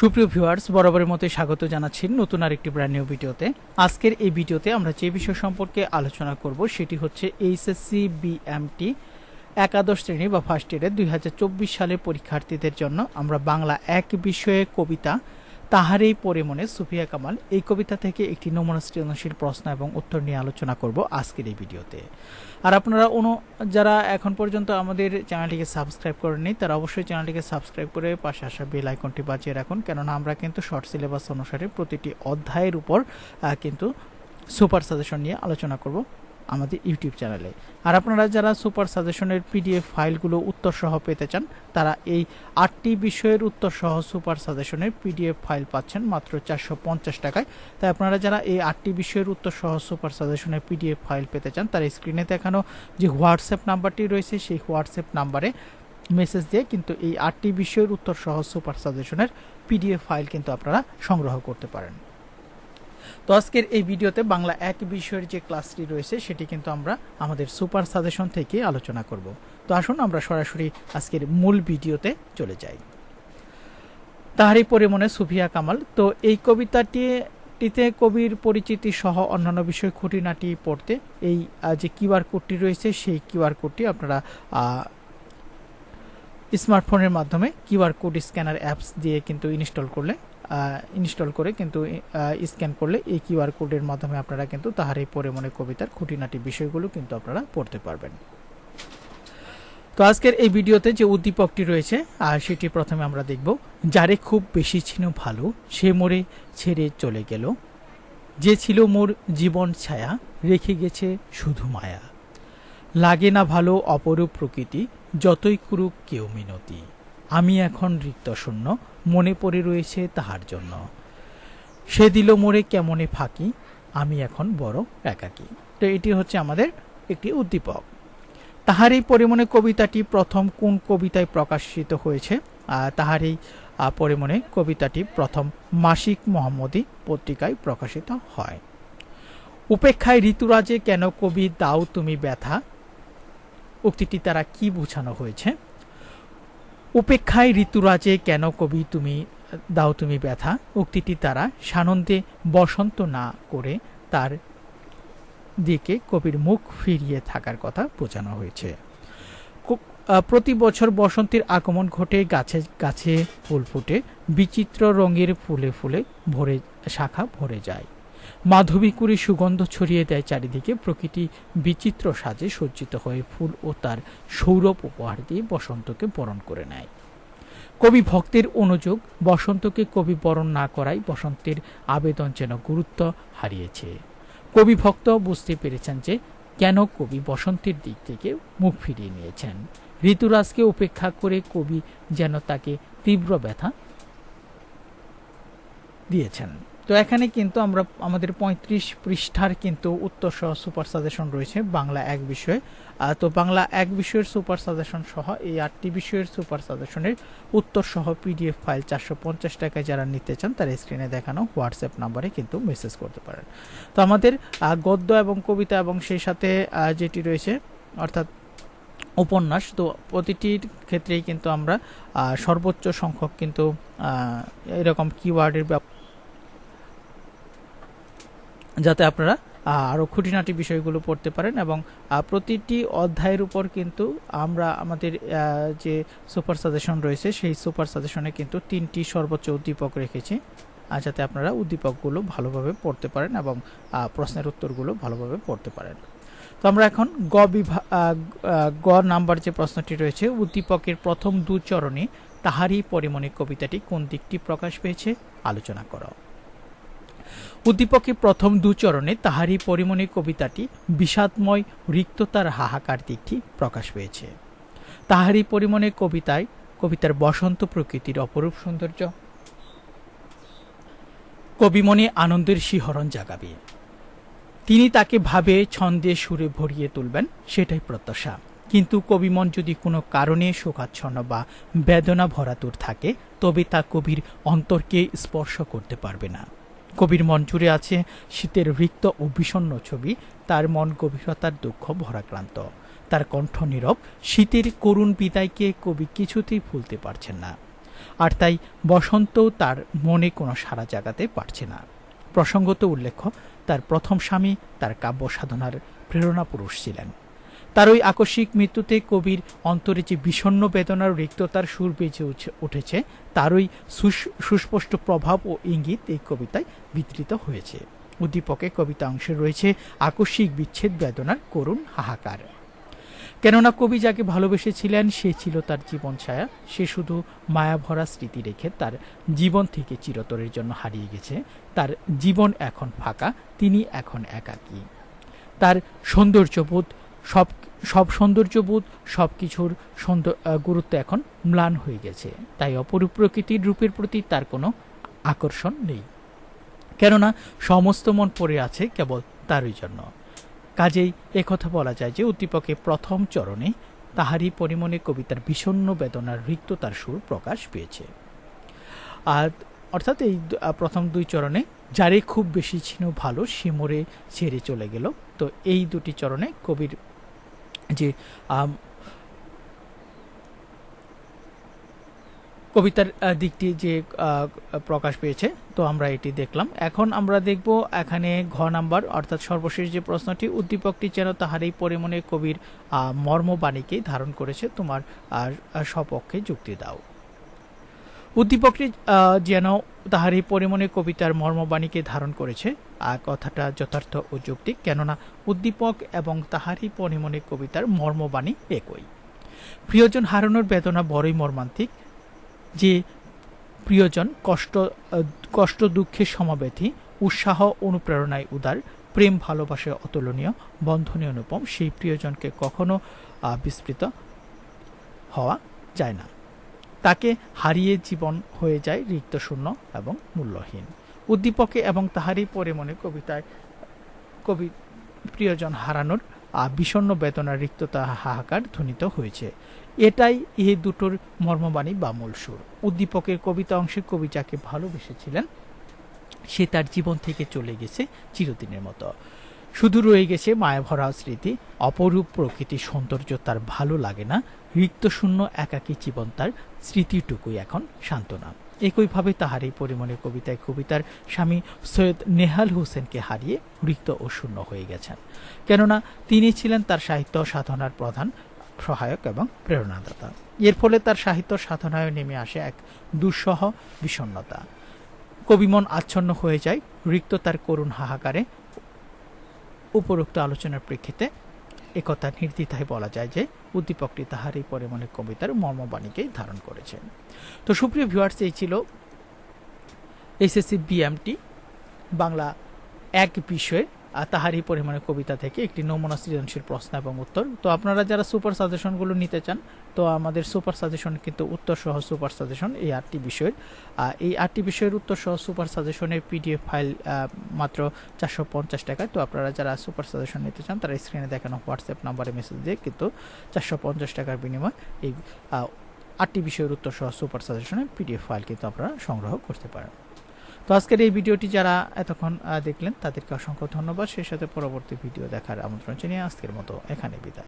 সুপ্রিয় ভিউয়ার্স, বরাবরের মতো স্বাগত জানাচ্ছি নতুন আরেকটি ব্র্যান্ড নিউ ভিডিওতে। আজকের এই ভিডিওতে আমরা যে বিষয় সম্পর্কে আলোচনা করব সেটি হচ্ছে এইচএসসি বিএমটি একাদশ শ্রেণি বা ফার্স্ট ইয়ারের দুই হাজার চব্বিশ সালে পরীক্ষার্থীদের জন্য। আমরা বাংলা এক বিষয়ে কবিতা তাহারেই পরে মনে সুফিয়া কামাল এই কবিতা থেকে একটি নমুনা সৃজনশীল প্রশ্ন এবং উত্তর নিয়ে আলোচনা করব আজকের এই ভিডিওতে। আর আপনারা অনু যারা এখন পর্যন্ত আমাদের চ্যানেলটিকে সাবস্ক্রাইব করেননি, তারা অবশ্যই চ্যানেলটিকে সাবস্ক্রাইব করে পাশে আসা বেল আইকনটি বাজিয়ে রাখুন, কেননা আমরা কিন্তু শর্ট সিলেবাস অনুসারে প্রতিটি অধ্যায়ের উপর কিন্তু সুপার সাজেশন নিয়ে আলোচনা করব। আমাদের ইউটিউব চ্যানেলে। আর আপনারা যারা সুপার সাজেশনের পিডিএফ ফাইলগুলো উত্তর সহ পেতে চান, তারা এই আটটি বিষয়ের উত্তর সহ সুপার সাজেশনের পিডিএফ ফাইল পাচ্ছেন মাত্র চারশো পঞ্চাশ টাকায়। তাই আপনারা যারা এই আটটি বিষয়ের উত্তর সহ সুপার সাজেশনের পিডিএফ ফাইল পেতে চান, তারা স্ক্রিনে দেখানো যে হোয়াটসঅ্যাপ নাম্বারটি রয়েছে, সেই হোয়াটসঅ্যাপ নাম্বারে মেসেজ দিয়ে কিন্তু এই আটটি বিষয়ের উত্তর সহ সুপার সাজেশনের পিডিএফ ফাইল কিন্তু আপনারা সংগ্রহ করতে পারেন। তো আজকের এই ভিডিওতে বাংলা এক বিষয়ের যে ক্লাসটি রয়েছে, সেটি কিন্তু আমরা আমাদের সুপার সাজেশন থেকে আলোচনা করব। তো আসুন আমরা সরাসরি আজকের মূল ভিডিওতে চলে যাই। তাহারই পরে মনে সুফিয়া কামাল। তো এই কবিতাটি টিতে কবির পরিচিতি সহ অন্যান্য বিষয় খুঁটিনাটি পড়তে এই যে কিউআর কোডটি রয়েছে, সেই কিউআর কোডটি আপনারা স্মার্টফোনের মাধ্যমে কিউআর কোড স্ক্যানার অ্যাপস দিয়ে কিন্তু ইনস্টল করলে ইনস্টল করে কিন্তু স্ক্যান করলে এই কিউআর কোডের মাধ্যমে আপনারা কিন্তু তাহারই পরে মনে কবিতার খুঁটিনাটি বিষয়গুলো কিন্তু আপনারা পড়তে পারবেন। তো আজকের এই ভিডিওতে যে উদ্দীপকটি রয়েছে, আর সেটি প্রথমে আমরা দেখব, যারে খুব বেশি ছিল ভালো, সে মোরে ছেড়ে চলে গেল। যে ছিল মোর জীবন ছায়া, রেখে গেছে শুধু মায়া। লাগে না ভালো অপরূপ প্রকৃতি, যতই করুক কেউ মিনতি। আমি এখন রিক্ত শূন্য মনে পড়ে রয়েছে তাহার জন্য। সে দিল মোরে কেমনে ফাঁকি, আমি এখন বড় একাকী। তো এটি হচ্ছে আমাদের একটি উদ্দীপক। তাহার এই পরিমণে কবিতাটি প্রথম কোন কবিতায় প্রকাশিত হয়েছে? তাহার এই পরিমণে কবিতাটি প্রথম মাসিক মোহাম্মদী পত্রিকায় প্রকাশিত হয়। উপেক্ষায় ঋতুরাজে কেন কবি দাও তুমি ব্যথা? উক্তিটি তারা কি বোঝানো হয়েছে? উপেক্ষায় ঋতুরাজে কেন কবি তুমি, দাও তুমি ব্যথা? উক্তিটি তারা সানন্দে বসন্ত না করে তার দিকে কবির মুখ ফিরিয়ে থাকার কথা বোঝানো হয়েছে। প্রতি বছর বসন্তের আগমন ঘটে, গাছে গাছে ফুল ফুটে, বিচিত্র রঙের ফুলে ফুলে ভরে, শাখা ভরে যায়। মাধবীকুড়ি সুগন্ধ ছড়িয়ে দেয় চারিদিকে। প্রকৃতি বিচিত্র সাজে সজ্জিত হয়ে ফুল ও তার সৌরভ উপহার দিয়ে বসন্তকে বরণ করে নেয়। কবি ভক্তের অনুযোগ, বসন্তকে কবি বরণ না করায় বসন্তের আবেদন যেন গুরুত্ব হারিয়েছে। কবি ভক্ত বুঝতে পেরেছেন যে কেন কবি বসন্তের দিক থেকে মুখ ফিরিয়ে নিয়েছেন। ঋতুরাজকে উপেক্ষা করে কবি যেন তাকে তীব্র ব্যথা দিয়েছেন। তো এখানে কিন্তু আমরা আমাদের পঁয়ত্রিশ পৃষ্ঠার কিন্তু উত্তর সহ সুপার সাজেশন রয়েছে বাংলা এক বিষয়ে। তো বাংলা এক বিষয়ের সুপার সাজেশন সহ এই আটটি বিষয়ের সুপার সাজেশনের উত্তর সহ পিডিএফ ফাইল চারশো পঞ্চাশ টাকায় যারা নিতে চান তারা স্ক্রিনে দেখানো হোয়াটসঅ্যাপ নাম্বারে কিন্তু মেসেজ করতে পারেন। তো আমাদের গদ্য এবং কবিতা এবং সেই সাথে যেটি রয়েছে, অর্থাৎ উপন্যাস, তো প্রতিটির ক্ষেত্রেই কিন্তু আমরা সর্বোচ্চ সংখ্যক কিন্তু এরকম কিওয়ার্ডের যাতে আপনারা আরও খুঁটিনাটি বিষয়গুলো পড়তে পারেন এবং প্রতিটি অধ্যায়ের উপর কিন্তু আমরা আমাদের যে সুপার সাজেশন রয়েছে, সেই সুপার সাজেশনে কিন্তু তিনটি সর্বোচ্চ উদ্দীপক রেখেছি যাতে আপনারা উদ্দীপকগুলো ভালোভাবে পড়তে পারেন এবং প্রশ্নের উত্তরগুলো ভালোভাবে পড়তে পারেন। তো আমরা এখন গ বিভাগ গ নাম্বার যে প্রশ্নটি রয়েছে, উদ্দীপকের প্রথম দু চরণে তাহারই পরিমণি কবিতাটি কোন দিকটি প্রকাশ পেয়েছে, আলোচনা করো। উদ্দীপকের প্রথম দু চরণে তাহারই পরিমণি কবিতাটি বিষাদময় রিক্ততার হাহাকার দিকটি প্রকাশ পেয়েছে। তাহারই পরিমণে কবিতায় কবিতার বসন্ত প্রকৃতির অপরূপ সৌন্দর্য কবিমনে আনন্দের শিহরণ জাগাবে। তিনি তাকে ভাবে ছন্দে সুরে ভরিয়ে তুলবেন, সেটাই প্রত্যাশা। কিন্তু কবিমন যদি কোনো কারণে শোকাচ্ছন্ন বা বেদনা ভরাতুর থাকে, তবে তা কবির অন্তরকে স্পর্শ করতে পারবে না। কবির মন জুড়ে আছে শীতের রিক্ত ও বিষণ্ণ ছবি। তার মন গভীরতার দুঃখ ভরাক্রান্ত। তার কণ্ঠ নীরব। শীতের করুণ বিদায়কে কবি কিছুতেই ভুলতে পারছেন না। আর তাই বসন্তও তার মনে কোনো সাড়া জাগাতে পারছে না। প্রসঙ্গত উল্লেখ্য, তার প্রথম স্বামী তার কাব্য সাধনার প্রেরণা পুরুষ ছিলেন। তার ওই আকস্মিক মৃত্যুতে কবির অন্তরে যে বিষণ্ণ বেদনার রিক্ততার সুর বেজে উঠে- উঠেছে তারই সুস- সুস্পষ্ট প্রভাব ও ইঙ্গিত এই কবিতায় বিতৃত হয়েছে। উদ্দীপকে কবিতা অংশে রয়েছে আকস্মিক বিচ্ছেদ বেদনার করুণ হাহাকার। কেননা কবি যাকে ভালোবেসেছিলেন, সে ছিল তার জীবন ছায়া, সে শুধু মায়াভরা স্মৃতি রেখে তার জীবন থেকে চিরতরের জন্য হারিয়ে গেছে, তার জীবন এখন ফাঁকা, তিনি এখন একাকী। তার সৌন্দর্যবোধ সব সব সৌন্দর্যবোধ সব কিছুর গুরুত্ব এখন ম্লান হয়ে গেছে। তাই অপরূপ প্রকৃতির রূপের প্রতি তার কোনো আকর্ষণ নেই। কেননা সমস্ত মন পড়ে আছে কেবল তারই জন্য। কাজেই একথা বলা যায় যে উদ্দীপকে প্রথম চরণে তাহারই পরিমণে কবিতার বিষণ্ণ বেদনার রিক্ততার সুর প্রকাশ পেয়েছে। আর অর্থাৎ এই প্রথম দুই চরণে যারে খুব বেশি ছিল ভালো, সে মরে ছেড়ে চলে গেল। তো এই দুটি চরণে কবির যে কবিতার দিকটি যে প্রকাশ পেয়েছে, তো আমরা এটি দেখলাম। এখন আমরা দেখব এখানে ঘ নাম্বার, অর্থাৎ সর্বশেষ যে প্রশ্নটি, উদ্দীপকটি যেন তাহার এই পরিমণে কবির মর্মবাণীকেই মর্মবাণীকে ধারণ করেছে, তোমার, আর স্বপক্ষে যুক্তি দাও। উদ্দীপকটি যেন তাহার এই পরিমণে কবিতার মর্মবাণীকে ধারণ করেছে। আর কথাটা যথার্থ ও যৌক্তিক, কেননা উদ্দীপক এবং তাহারই পরিমণে কবিতার মর্মবাণী একই। প্রিয়জন হারানোর বেদনা বড়ই মর্মান্তিক, যে প্রিয়জন কষ্ট কষ্ট দুঃখের সমাবেথী উৎসাহ অনুপ্রেরণায় উদার, প্রেম ভালোবাসায় অতুলনীয় বন্ধনে অনুপম, সেই প্রিয়জনকে কখনো বিস্মৃত হওয়া যায় না। তাকে হারিয়ে জীবন হয়ে যায় রিক্ত শূন্য এবং মূল্যহীন। উদ্দীপকে এবং তাহারই পরে মনে কবিতায় কবি প্রিয়জন হারানোর আহ, বিষণ্ণ বেদনার রিক্ততা হাহাকার ধ্বনিত হয়েছে। এটাই এই দুটোর মর্মবাণী বা মূল সুর। উদ্দীপকের কবিতা অংশে কবি যাকে ভালোবেসেছিলেন সে তার জীবন থেকে চলে গেছে চিরদিনের মতো। শুধু রয়ে গেছে মায়াভরা স্মৃতি, অপরূপ প্রকৃতির সৌন্দর্য তার ভালো লাগে না রিক্ত শূন্য একাকী জীবন তার স্মৃতিটুকুই এখন সান্ত্বনা। একইভাবে তাহার এই পরিমণের কবিতায় কবিতার স্বামী সৈয়দ নেহাল হোসেনকে হারিয়ে রিক্ত ও শূন্য হয়ে গেছেন। কেননা তিনি ছিলেন তার সাহিত্য সাধনার প্রধান সহায়ক এবং প্রেরণাদাতা। এর ফলে তার সাহিত্য সাধনায় নেমে আসে এক দুঃসহ বিষণ্ণতা। কবিমন আচ্ছন্ন হয়ে যায়, রিক্ত তার করুণ হাহাকারে উপরোক্ত আলোচনার প্রেক্ষিতে একথা নির্দ্বিধায় বলা যায় যে উদ্দীপকটি তাহার এই পরিমাণে কবিতার মর্মবাণীকেই ধারণ করেছেন। তো সুপ্রিয় ভিউয়ার্স এই ছিল এসএসসি বিএমটি বাংলা এক বিষয়ে আর তাহারই পরিমাণে কবিতা থেকে একটি নমুনা সৃজনশীল প্রশ্ন এবং উত্তর। তো আপনারা যারা সুপার সাজেশনগুলো নিতে চান, তো আমাদের সুপার সাজেশন কিন্তু উত্তর সহ সুপার সাজেশন এই আটটি বিষয়ের। এই আটটি বিষয়ের উত্তর সহ সুপার সাজেশনের পিডিএফ ফাইল মাত্র চারশো পঞ্চাশ টাকায়। তো আপনারা যারা সুপার সাজেশন নিতে চান, তারা স্ক্রিনে দেখানো হোয়াটসঅ্যাপ নাম্বারে মেসেজ দিয়ে কিন্তু চারশো পঞ্চাশ টাকার বিনিময়ে এই আটটি বিষয়ের উত্তর সহ সুপার সাজেশনের পিডিএফ ফাইল কিন্তু আপনারা সংগ্রহ করতে পারেন। তো আজকের এই ভিডিওটি যারা এতক্ষণ দেখলেন, তাদেরকে অসংখ্য ধন্যবাদ। সেই সাথে পরবর্তী ভিডিও দেখার আমন্ত্রণ জানিয়ে আজকের মতো এখানে বিদায়।